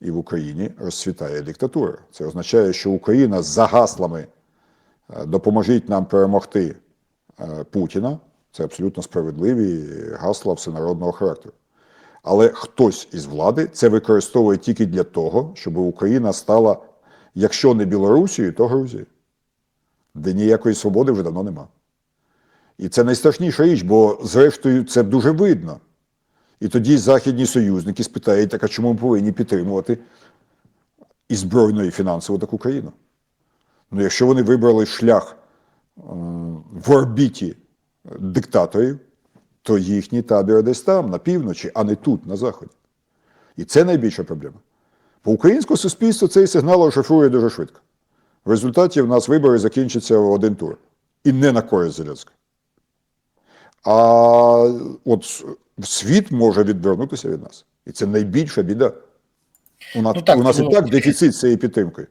і в Україні розцвітає диктатура. Це означає, що Україна за гаслами е, допоможіть нам перемогти е, Путіна. Це абсолютно справедливі гасла всенародного характеру. Але хтось із влади це використовує тільки для того, щоб Україна стала, якщо не Білорусією, то Грузією, де ніякої свободи вже давно нема. І це найстрашніша річ, бо зрештою це дуже видно. І тоді західні союзники спитають, так а чому ми повинні підтримувати і збройно, і фінансово таку країну? Ну, якщо вони вибрали шлях е, в орбіті диктаторів, то їхній табір десь там, на півночі, а не тут, на заході. І це найбільша проблема. По українському суспільству цей сигнал розшифрує дуже швидко. В результаті в нас вибори закінчаться в один тур. І не на користь Зеленського. А от світ може відвернутися від нас. І це найбільша біда. У нас, Ну так, у нас і ну, так дефіцит цієї підтримки.